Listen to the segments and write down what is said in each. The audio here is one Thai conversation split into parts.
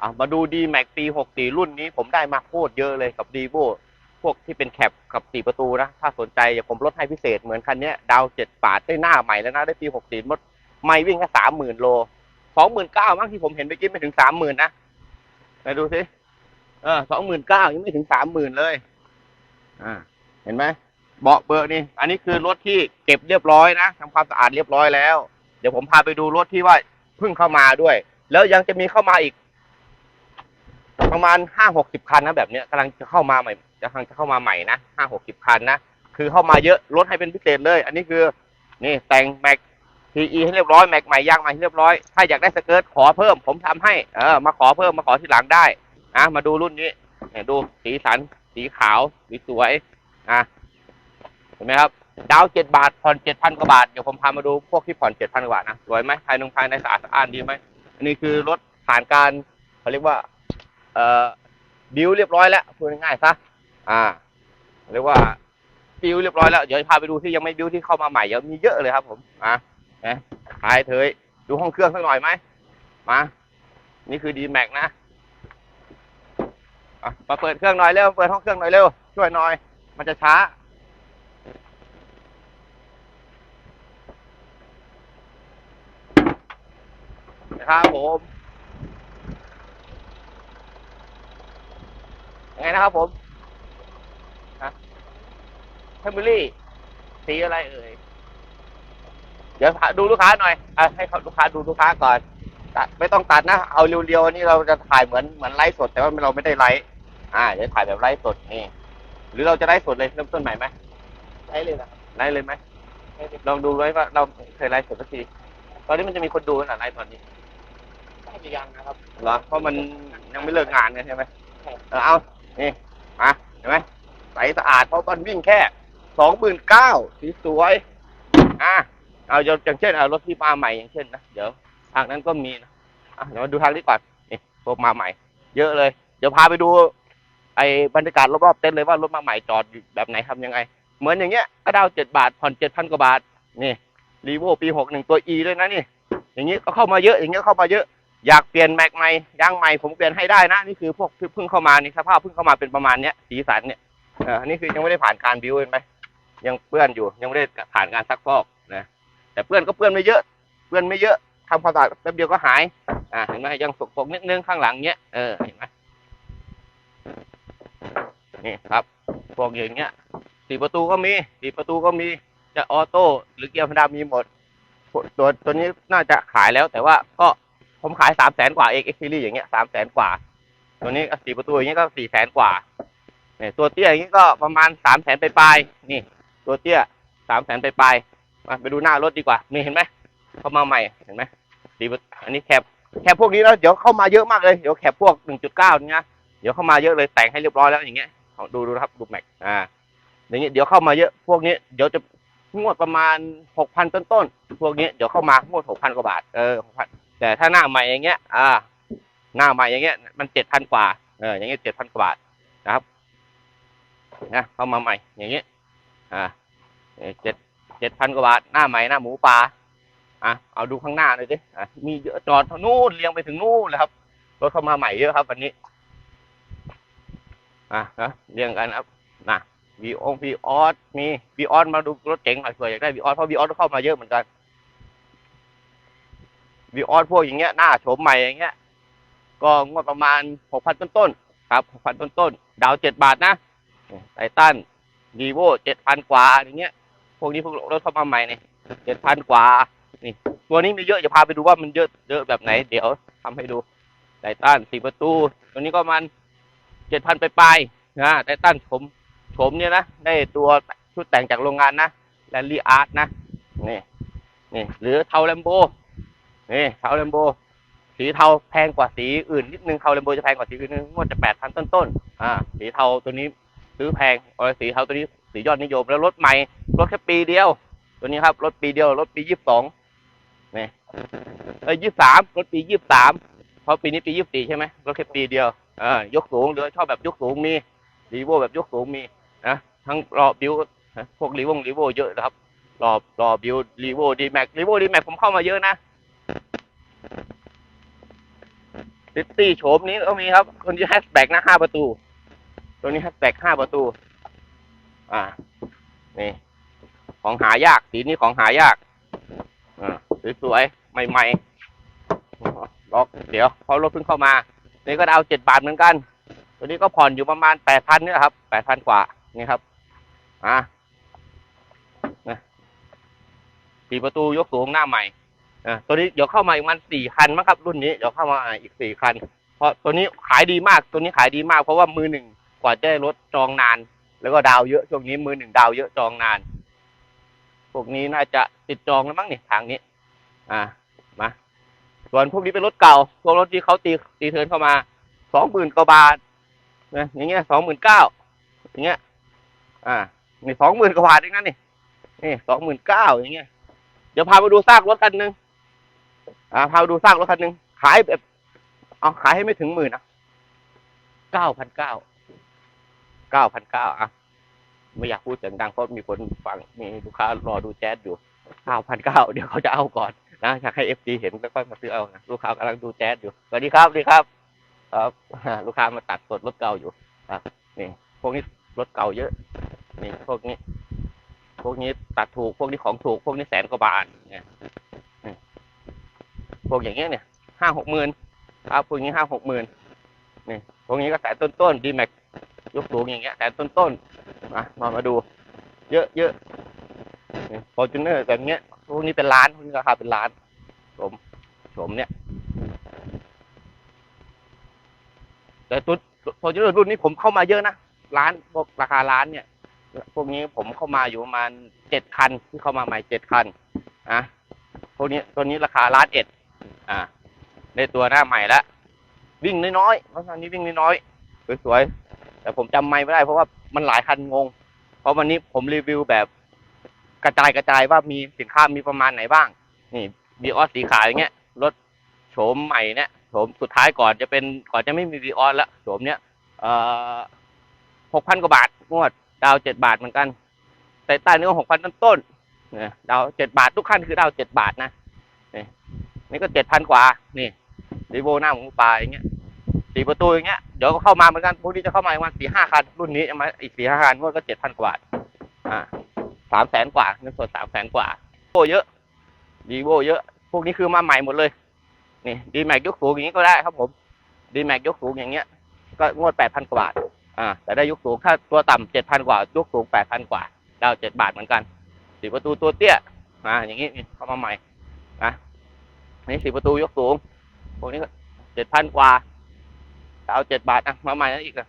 อะมาดูดีแม็กปีหกสี่รุ่นนี้ผมได้มาโคตรเยอะเลยกับดีโวพวกที่เป็นแคปกับสี่ประตูนะ ถ้าสนใจอย่าผมลดให้พิเศษเหมือนคันนี้ดาวเจ็ดปาดได้หน้าใหม่แล้วนะ ได้ปีหกสี่รถไม่วิ่งแค่สามหมื่นโลสองหมื่นเก้ามั้งที่ผมเห็นไปกินไม่ถึงสามหมื่นนะไปดูสิเออสองหมื่นเก้ายังไม่ถึงสามหมื่นเลย อ่า เห็นไหมเบาะเบอร์นี่ อันนี้คือรถที่เก็บเรียบร้อยนะทำความสะอาดเรียบร้อยแล้ว เดี๋ยวผมพาไปดูรถที่ว่าเพิ่งเข้ามาด้วย แล้วยังจะมีเข้ามาอีก ประมาณห้าหกสิบคันนะแบบเนี้ยกำลังจะเข้ามาใหม่จะกำลังจะเข้ามาใหม่นะห้าหกสิบคันนะคือเข้ามาเยอะลดให้เป็นพิเศษเลย อันนี้คือนี่แต่งแม็กทีอีให้เรียบร้อยแม็กใหม่ยางใหม่ให้เรียบร้อยถ้าอยากได้สเกิร์ตขอเพิ่ม ผมทำให้เออมาขอเพิ่มมาขอทีหลังได้นะมาดูรุ่นนี้เนี่ยดูสีสัน สีขาวสีสวยอะเห็นไหมครับดาวเจ็ดบาทผ่อนเจ็ดพันกว่าบาทเดี๋ยวผมพามาดูพวกที่ผ่อนเจ็ดพันกว่าบาทนะสวยไหมภายในภายในสะอาดสะอ้านดีไหมอันนี้คือรถผ่านการเขาเรียกว่า เอ่อบิวเรียบร้อยแล้วพูดง่ายๆซะอ่าเรียกว่าบิวเรียบร้อยแล้วเดี๋ยวพาไปดูที่ยังไม่บิวที่เข้ามาใหม่ยังมีเยอะเลยครับ ผมอะนะขายเถยดูห้องเครื่องสักหน่อยไหมมานี่คือดีแม็กนะอะมาเปิดเครื่องหน่อยเร็วเปิดห้องเครื่องหน่อยเร็วช่วยหน่อย มันจะช้านะครับผม ยังไงนะครับผมฮะแฟมิลี่สีอะไรเอ่ย เดี๋ยวพาดูลูกค้าหน่อยอะให้เขาลูกค้าดูลูกค้าก่อนตัดไม่ต้องตัดนะ เอาเรียวๆนี่เราจะถ่ายเหมือนเหมือนไลฟ์สด แต่ว่าเราไม่ได้ไลฟ์อ่าเดี๋ยวถ่ายแบบไลฟ์สดนี่ หรือเราจะไลฟ์สดเลยเริ่มต้นใหม่ไหมใช้เลยนะครับไลฟ์เลยไหมลองดูไว้ว่าเราเคยไลฟ์สดสักที ตอนนี้มันจะมีคนดูขนาดไลฟ์ตอนนี้น่าจะยังนะครับเหรอเพราะมันยังไม่เลิกงานกันใช่ไหมใช่เออเอา นี่มาเห็นไหมใสสะอาดเพราะตอนวิ่งแค่สองหมื่นเก้าสีสวยอะเอาอย่างเช่นเอารถที่มาใหม่อย่างเช่นนะเดี๋ยวทางนั้นก็มีนะอะเดี๋ยวมาดูทางนี้ก่อนนี่พวกมาใหม่ เยอะเลย เดี๋ยวพาไปดู ไอ้บรรยากาศรอบๆเต็นท์เลยว่ารถมาใหม่จอดแบบไหนทำยังไง เหมือนอย่างเงี้ยก็ดาวเจ็ดบาทผ่อนเจ็ดพันกว่าบาทนี่รีโวปีหกหนึ่งตัว E ด้วยนะนี่ อย่างนี้ก็เข้ามาเยอะ อย่างเงี้ยเข้ามาเยอะ อยากเปลี่ยนแม็กใหม่ยางใหม่ผมเปลี่ยนให้ได้นะนี่คือพวกเพิ่งเข้ามานี่สภาพเพิ่งเข้ามาเป็นประมาณเนี้ยสีสันเนี่ยเอออันนี้คือยังไม่ได้ผ่านการบิวเห็นไหมยังเปื้อนอยู่ยังไม่ได้ผ่านการซักฟอกนะแต่เปื้อนก็เปื้อนไม่เยอะ เปื้อนไม่เยอะทำความสะอาดแป๊บเดียวก็หายอ่าเห็นไหมยังสกๆนิดนึงข้างหลังเนี้ยเออเห็นไหมนี่ครับพวกอย่างเงี้ยสี่ประตูก็มีสี่ประตูก็มีจะออโต้หรือเกียร์ธรรมดามีหมดตัวตัวนี้น่าจะขายแล้วแต่ว่าก็ ผมขายสามแสนกว่าเอกเอ็กซ์ซีรีอย่างเงี้ยสามแสนกว่า ตัวนี้สี่ประตูอย่างเงี้ยก็สี่แสนกว่าเนี่ยตัวเตี้ยอย่างเงี้ยก็ประมาณสามแสนไปปลายนี่ ตัวเตี้ยสามแสนไปปลายมาไปดูหน้ารถดีกว่านี่เห็นไหมเข้ามาใหม่เห็นไหมสี่ประอันนี้แคปแคปพวกนี้แล้วเดี๋ยวเข้ามาเยอะมากเลยเดี๋ยวแคปพวกหนึ่งจุดเก้านี่นะเดี๋ยวเข้ามาเยอะเลยแต่งให้เรียบร้อยแล้วอย่างเงี้ยดูดูครับดูแม็กอ่าอย่างเงี้ยเดี๋ยวเข้ามาเยอะพวกนี้เดี๋ยวจะงวดประมาณหกพันต้นๆ พวกนี้เดี๋ยวเข้ามางวดหกพันกว่าบาท เออหกพัน แต่ถ้าหน้าใหม่อย่างเงี้ย อ่า หน้าใหม่อย่างเงี้ย มันเจ็ดพันกว่า เออ อย่างเงี้ยเจ็ดพันกว่าบาทนะครับ นะ เข้ามาใหม่ อย่างเงี้ย อ่าเจ็ดเจ็ดพันกว่าบาท หน้าใหม่หน้าหมูปลา อะ เอาดูข้างหน้าเลยดิอะ มีเยอะจอดท่านู้นเรียงไปถึงนู่นเลยครับ รถเข้ามาใหม่เยอะครับวันนี้ อะนะเรียงกันครับนะวีองวีออสมีวีออสมาดูรถเก๋งหน่อยเผื่ออยากได้วีออสเพราะวีออสเข้ามาเยอะเหมือนกัน วีออสพวกอย่างเงี้ยหน้าโฉมใหม่อย่างเงี้ย ก็งวดประมาณหกพันต้นๆครับหกพันต้นๆดาวเจ็ดบาทนะไททันดีโวเจ็ดพันกว่าอย่างเงี้ย พวกนี้พวกรถเข้ามาใหม่เนี่ยเจ็ดพันกว่านี่ตัวนี้มีเยอะจะพาไปดูว่ามันเยอะเยอะแบบไหน เดี๋ยวทำให้ดูไททันสี่ประตู ตัวนี้ก็มันเจ็ดพันไปลายนะไททันผมโฉมเนี่ยนะได้ตัวชุดแต่งจากโรงงานนะแลนลี่อาร์ตนะนี่นี่หรือเทาแลมโบ นี่เทาแลมโบ สีเทาแพงกว่าสีอื่นนิดนึงเทาแลมโบจะแพงกว่าสีอื่นนิดนึงงวดจะแปดพันต้นๆอ่าสีเทาตัวนี้ซื้อแพงเออสีเทาตัวนี้สียอดนิยมแล้วรถใหม่รถแค่ปีเดียว ตัวนี้ครับรถปีเดียวรถปียี่สิบสองนี่เอ้ยยี่สิบสามรถปียี่สิบสามเพราะปีนี้ปียี่สิบสี่ใช่ไหมรถแค่ปีเดียวอ่ายกสูงหรือชอบแบบยกสูงมีรีโวแบบยกสูงมีนะทั้งรอบิวพวกรีวงรีโวเยอะนะครับรอรอบิวรีโวดีแม็กรีโวดีแม็กผมเข้ามาเยอะนะ ซิตี้โฉมนี้ก็มีครับ คนที่แฮชแบ็กนะห้าประตู ตัวนี้แฮชแบ็กห้าประตู อ่า นี่ ของหายาก สีนี้ของหายาก อ่า สวยๆ ใหม่ๆล็อกเดี๋ยวเขารถเพิ่งเข้ามา นี่ก็ดาเจ็ดบาทเหมือนกัน ตัวนี้ก็ผ่อนอยู่ประมาณแปดพันเนี่ยครับแปดพันกว่า นี่ครับ อ่านะสี่ประตูยกสูงหน้าใหม่ อ่าตัวนี้เดี๋ยวเข้ามาอีกมันสี่คันมั้งครับ รุ่นนี้เดี๋ยวเข้ามาอีกสี่คัน เพราะตัวนี้ขายดีมากตัวนี้ขายดีมาก เพราะว่ามือหนึ่งกว่าจะได้รถจองนาน แล้วก็ดาวเยอะช่วงนี้มือหนึ่งดาวเยอะจองนาน พวกนี้น่าจะติดจองแล้วมั้งนี่ทางนี้ อ่ามาส่วนพวกนี้เป็นรถเก่าพวกรถที่เขาตีตีเทินเข้ามาสองหมื่นกว่าบาทนะอย่างเงี้ยสองหมื่นเก้าอย่างเงี้ย อ่านี่สองหมื่นกว่าบาทเองนั่นนี่นี่สองหมื่นเก้าอย่างเงี้ยเดี๋ยวพาไปดูซากรถคันหนึ่ง อ่าพาไปดูซากรถคันหนึ่งขายแบบ เอาขายให้ไม่ถึงหมื่นนะเก้าพันเก้าเก้าพันเก้าอะไม่อยากพูดเสียงดังเพราะมีคนฟังมีลูกค้ารอดูแจ๊สอยู่เก้าพันเก้าเดี๋ยวเขาจะเอาก่อนนะอยากให้เอฟซีเห็นแล้วก็มาซื้อเอานะลูกค้ากำลังดูแจ๊สอยู่สวัสดีครับสวัสดีครับครับลูกค้ามาตัดสดรถเก่าอยู่ครับนี่ พวกนี้รถเก่าเยอะ นี่พวกนี้ พวกนี้ตัดถูกพวกนี้ของถูก พวกนี้แสนกว่าบาทเนี่ยนี่ พวกอย่างเงี้ยเนี่ยห้าหกหมื่นครับพวกนี้ห้าหกหมื่นนี่พวกนี้ก็แสนต้นๆดีแม็กยกสูงอย่างเงี้ยแสนต้นๆมามามาดู เยอะเยอะฟอร์จูเนอร์แบบเนี้ยพวกนี้เป็นล้านพวกนี้ราคาเป็นล้านโฉมโฉมเนี่ย แต่ตัวฟอร์จูเนอร์รุ่นนี้ผมเข้ามาเยอะนะร้านพวกราคาร้านเนี่ยพวกนี้ผมเข้ามาอยู่ประมาณเจ็ดคันที่เข้ามาใหม่เจ็ดคันอะพวกนี้ตัวนี้ราคาล้านเอ็ด อ่าในตัวหน้าใหม่แล้ววิ่งน้อยๆเพราะตอนนี้วิ่งน้อยๆสวยๆแต่ผมจำไม่ได้ เพราะว่ามันหลายคันงง เพราะวันนี้ผมรีวิวแบบ กระจายกระจายว่ามีสินค้ามีประมาณไหนบ้าง นี่บีออสสีขาวอย่างเงี้ยรถโฉมใหม่เนี่ยโฉมสุดท้ายก่อนจะเป็นก่อนจะไม่มีบีออสล้วโฉมเนี้ยเอ่อหกพันกว่าบาทงวด ดาวเจ็ดบาทเหมือนกัน แต่ใต้นี่ก็หกพันต้นต้นๆเนี่ยดาวเจ็ดบาททุกขั้นคือดาวเจ็ดบาทนะ นี่ก็เจ็ดพันกว่า นี่รีโวหน้าหมูป่าอย่างเงี้ยสี่ประตูอย่างเงี้ย เดี๋ยวก็เข้ามาเหมือนกันพวกนี้จะเข้ามาประมาณสี่ห้าคัน รุ่นนี้จะมาอีกสี่ห้าคันงวดก็เจ็ดพันกว่า อ่าสามแสนกว่าเงินสดสามแสนกว่าโอเยอะรีโวเยอะ พวกนี้คือมาใหม่หมดเลย นี่ดีแม็กยกสูงอย่างนี้ก็ได้ครับผมดีแม็กยกสูงอย่างเงี้ย ก็งวดแปดพันกว่าอ่า แต่ได้ยกสูงถ้าตัวต่ำเจ็ดพันกว่ายกสูงแปดพันกว่าดาวเจ็ดบาทเหมือนกันสี่ประตูตัวเตี้ยอ่าอย่างนี้เข้ามาใหม่ นี่สี่ประตูยกสูงพวกนี้ก็เจ็ดพันกว่าดาเจ็ดบาทอะมาใหม่แล้วอีกอะ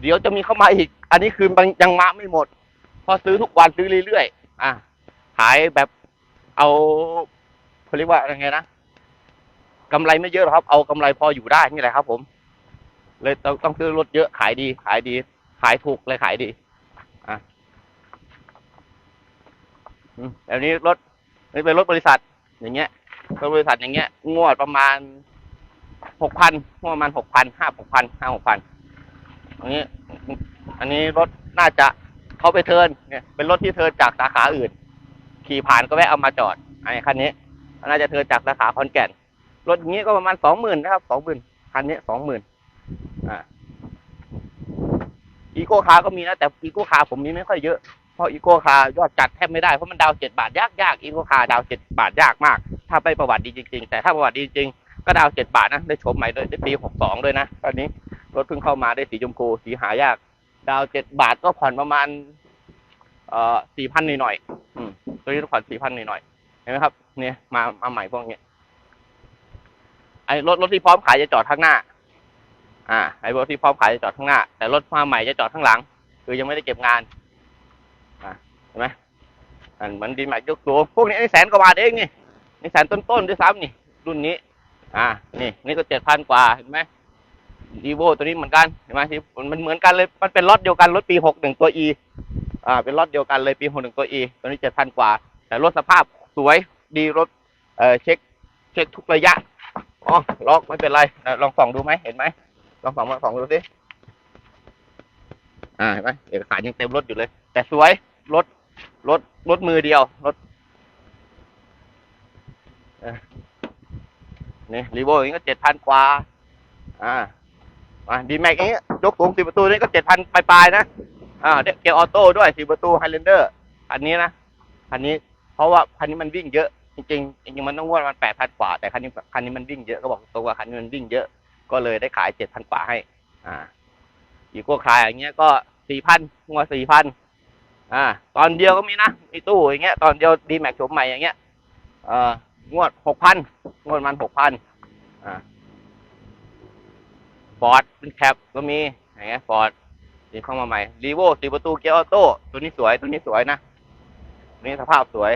เดี๋ยวจะมีเข้ามาอีก อันนี้คือยังมาไม่หมด พอซื้อทุกวันซื้อเรื่อยๆอะขายแบบเอาเขาเรียกว่าอะไรไงนะกำไรไม่เยอะหรอกครับ เอากำไรพออยู่ได้นี่แหละครับ ผม เลยต้องต้องซื้อรถเยอะขายดี ขายดี ขายถูกเลยขายดี อะอืมแบบนี้รถ เป็นรถบริษัท อย่างเงี้ยรถบริษัทอย่างเงี้ย งวดประมาณหกพันงวดประมาณหกพันห้าหกพันห้าหกพันอันนี้ อันนี้รถน่าจะเขาไปเทินเนี่ยเป็นรถที่เทินจากสาขาอื่น ขี่ผ่านก็แวะเอามาจอดไอ้คันนี้น่าจะเทินจากสาขาคอนแก่น รถอย่างนี้ก็ประมาณสองหมื่นนะครับสองหมื่นคันนี้สองหมื่นอ่าอีโก้คาร์ก็มีนะแต่อีโก้คาร์ผมมีไม่ค่อยเยอะ เพราะอีโก้คาร์ยอดจัดแทบไม่ได้เพราะมันดาวเจ็ดบาทยากยากอีโก้คาร์ดาวเจ็ดบาทยากมาก ถ้าไปประวัติดีจริง ๆ แต่ถ้าประวัติดีจริงก็ดาวเจ็ดบาทนะได้ชมใหม่ด้วยได้ปีหกสองด้วยนะตอนนี้รถเพิ่งเข้ามาได้สีชมพูสีหายาก ดาวเจ็ดบาทก็ผ่อนประมาณ เอ่อสี่พันหน่อยๆอืมตัวนี้ต้องผ่อนสี่พันหน่อยๆเห็นไหมครับ เนี่ยมามาใหม่พวกเนี้ยไอ้รถรถที่พร้อมขายจะจอดข้างหน้า อ่าไอ้รถที่พร้อมขายจะจอดข้างหน้า แต่รถมาใหม่จะจอดข้างหลัง คือยังไม่ได้เก็บงาน ไหมอันมือนดีแม็กยกสูงพวกนี้นี่แสนกว่าบาทเองนี่นี่แสนต้นๆด้วยซ้ำนี่ รุ่นนี้ อ่า นี่นี่ก็เจ็ดพันกว่าเห็นไหมดีโวตัวนี้เหมือนกันเห็นไหมที่มันเหมือนกันเลยมันเป็นรถเดียวกันรถปีหกหนึ่งตัว E อ่าเป็นรถเดียวกันเลยปีหกหนึ่งตัว E ตัวนี้เจ็ดพันกว่า แต่รถสภาพสวยดีรถเอ่อเช็คเช็คทุกระยะอ๋อล็อกไม่เป็นไรลองส่องดูไหมเห็นไหมลองส่องมาส่องดูสิอ่าเห็นไหมเอกสารยังเต็มรถอยู่เลย แต่สวยรถ รถรถมือเดียวรถเนี่รีโวอย่างนี้ก็เจ็ดพันกว่า อ่าอ่าดีแม็กอย่างนี้ยกสูงสี่ประตูนี่ก็เจ็ดพันปลายๆนะอ่าเกียร์ออโต้ด้วยสี่ประตูไฮแลนเดอร์อันนี้นะคันนี้เพราะว่าคันนี้มันวิ่งเยอะจริงๆจริงๆมันต้องว่ามันแปดพันกว่าแต่คันนี้คันนี้มันวิ่งเยอะก็บอกตรงว่าคันนี้มันวิ่งเยอะก็เลยได้ขายเจ็ดพันกว่าให้ อ่าอีกพวกขายอย่างเงี้ยก็สี่พันงวสี่พัน อ่า ตอนเดียวก็มีนะมีตู้อย่างเงี้ยตอนเดียวดีแม็กโฉมใหม่อย่างเงี้ยเอ่องวดหกพันงวดมันหกพันอ่าฟอร์ดเป็นแคปก็มีอย่างเงี้ยฟอร์ดนี่เข้ามาใหม่รีโวสี่ประตูเกียร์ออโต้ตัวนี้สวยตัวนี้สวยนะตัวนี้สภาพสวย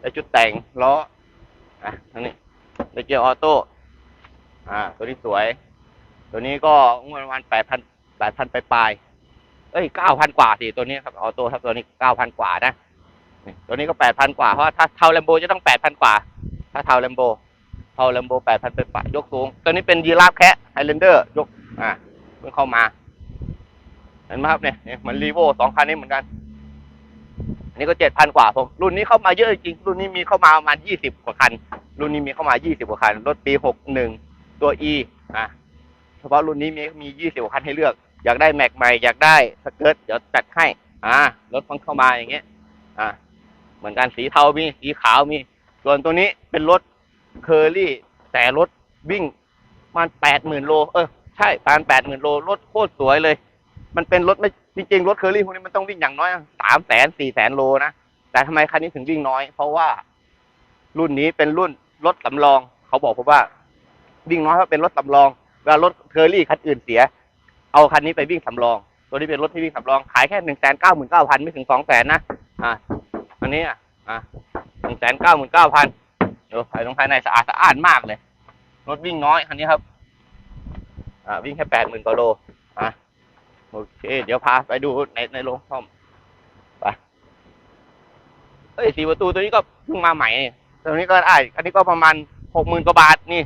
ได้ชุดแต่งล้ออะอันนี้ได้เกียร์ออโต้อ่า ตัวนี้สวย ตัวนี้ก็งวดประมาณแปดพันแปดพันปลายๆ เอ้ยเก้าพันกว่าสิตัวนี้ครับออโต้ครับตัวนี้เก้าพันกว่านะตัวนี้ก็แปดพันกว่าเพราะถ้าเทาแลมโบจะต้องแปดพันกว่า ถ้าเทาแลมโบเทาแลมโบแปดพันไปป่ายกสูง ตัวนี้เป็นยีราฟแคะไฮเลนเดอร์ยกอ่าเพิ่งเข้ามาเห็นไหมครับเนี่ยเนี่ยมันรีโวสองคันนี้เหมือนกันอันนี้ก็เจ็ดพันกว่าผมรุ่นนี้เข้ามาเยอะจริงรุ่นนี้มีเข้ามาประมาณยี่สิบกว่าคัน รุ่นนี้มีเข้ามายี่สิบกว่าคันรถปีหกหนึ่งตัว E อะเฉพาะรุ่นนี้มีมียี่สิบกว่าคันให้เลือก อยากได้แม็กใหม่อยากได้สเกิร์ตเดี๋ยวจัดให้อ่ารถมันเข้ามาอย่างเงี้ยอ่าเหมือนกันสีเทามีสีขาวมี ส่วนตัวนี้เป็นรถเคอรี่แต่รถวิ่งมันแปดหมื่นโล เออใช่ประมาณแปดหมื่นโลรถโคตรสวยเลย มันเป็นรถไม่จริงๆรถเคอรี่พวกนี้มันต้องวิ่งอย่างน้อยสามแสนสี่แสนโลนะแต่ทำไมคันนี้ถึงวิ่งน้อย เพราะว่ารุ่นนี้เป็นรุ่นรถสำรอง เขาบอกผมว่า วิ่งน้อยเพราะเป็นรถสำรองเวลารถเคอรี่คันอื่นเสีย เอาคันนี้ไปวิ่งสำรอง ตัวนี้เป็นรถที่วิ่งสำรอง ขายแค่หนึ่งแสนเก้าหมื่นเก้าพันไม่ถึงสองแสนนะ อ่าอันนี้อะอะหนึ่งแสนเก้าหมื่นเก้าพันเดี๋ยวภายในภายในสะอาดสะอาดมากเลย รถวิ่งน้อยคันนี้ครับ อ่า วิ่งแค่แปดหมื่นกว่าโล อะ โอเค เดี๋ยวพาไปดูในในโรงซ่อม ไป เอ้ยสี่ประตูตัวนี้ก็เพิ่งมาใหม่ตัวนี้ก็ได้อันนี้ก็ประมาณหกหมื่นกว่าบาทนี่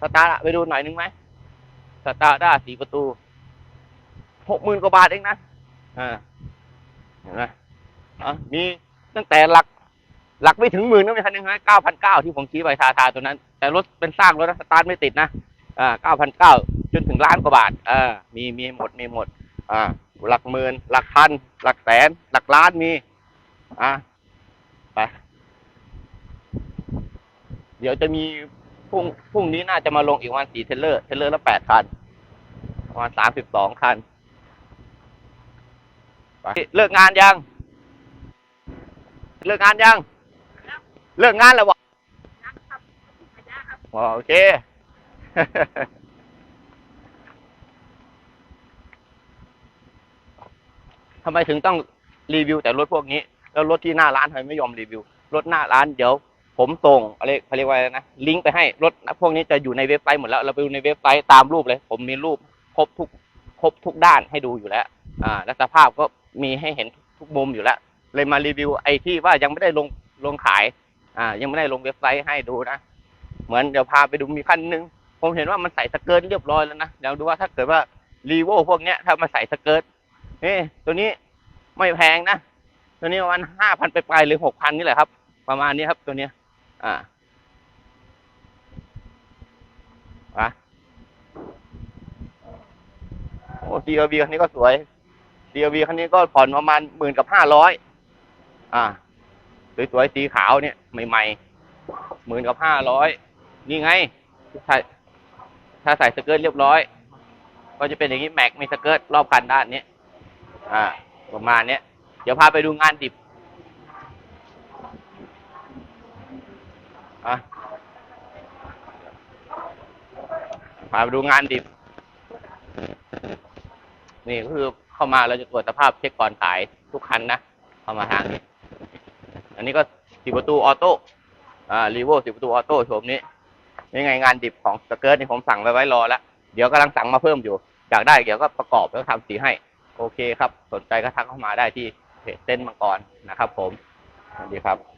สตาร์ทไปดูหน่อยนึงไหม สตาร์ด้าสี่ประตู หกหมื่นกว่าบาทเองนะอ่าเห็นไหมอะมีตั้งแต่หลัก หลักไม่ถึงหมื่นก็มีคันหนึงนะเก้าพันเก้าที่ผมชี้ไปทาทาตัวนั้น แต่รถเป็นสร้างรถนะสตาร์ทไม่ติดนะอ่าเก้าพันเก้าจนถึงล้านกว่าบาทอ่ามีมีหมดมีหมด อ่า หลักหมื่นหลักพัน หลักแสน หลักล้านมี อ่าไปเดี๋ยวจะมีพรุ่งพรุ่งนี้น่าจะมาลงอีกวันสี่เทเลอร์เทเลอร์ละแปดคันประมาณสามสิบสองคัน ไปเลิกงานยัง เลิกงานยัง เลิกงานแล้ววะอ๋อโอเค ทำไมถึงต้องรีวิวแต่รถพวกนี้ แล้วรถที่หน้าร้านทำไมไม่ยอมรีวิว รถหน้าร้านเดี๋ยว ผมส่งอะไรเขาเรียกว่าอะไรนะ ลิงก์ไปให้ รถพวกนี้จะอยู่ในเว็บไซต์หมดแล้ว เราไปดูในเว็บไซต์ตามรูปเลย ผมมีรูปครบทุกครบทุกด้านให้ดูอยู่แล้ว อ่า และสภาพก็ มีให้เห็นทุกมุมอยู่แล้ว เลยมารีวิวไอ้ที่ว่ายังไม่ได้ลงลงขาย อ่า ยังไม่ได้ลงเว็บไซต์ให้ดูนะ เหมือนเดี๋ยวพาไปดูมีคันหนึง ผมเห็นว่ามันใส่สเกิร์ตเรียบร้อยแล้วนะเดี๋ยวดูว่าถ้าเกิดว่ารีโวพวกเนี้ยถ้ามาใส่สเกิร์ตเอ้ตัวนี้ไม่แพงนะ ตัวนี้ประมาณห้าพันไปปลายหรือหกพันนี่แหละครับ ประมาณนี้ครับตัวเนี้ย อ่าอะโอ้ CRV คันนี้ก็สวย CRV คันนี้ก็ผ่อนประมาณหมื่นกับห้าร้อยอ่าสวยๆสีขาวเนี่ยใหม่ๆหมื่นกับห้าร้อยนี่ไงถ้าถ้าใส่สเกิร์ตเรียบร้อย ก็จะเป็นอย่างนี้แม็กมีสเกิร์ตรอบคันด้านนี้อ่าประมาณเนี้ยเดี๋ยวพาไปดูงานดิบอะพาไปดูงานดิบ นี่ก็คือ เข้ามาเราจะตรวจสภาพเช็คก่อนขายทุกคันนะ เข้ามาทางนี้ อันนี้ก็สีประตูออโต้ อ่ารีโวสีประตูออโต้โฉมนี้นี่ไงงานดิบของสเกิร์ตนี่ผมสั่งไว้ไว้รอแล้ว เดี๋ยวกำลังสั่งมาเพิ่มอยู่ อยากได้เดี๋ยวก็ประกอบแล้วทำสีให้ โอเคครับ สนใจก็ทักเข้ามาได้ที่เพจเต้นมังกรนะครับ ผม สวัสดีครับ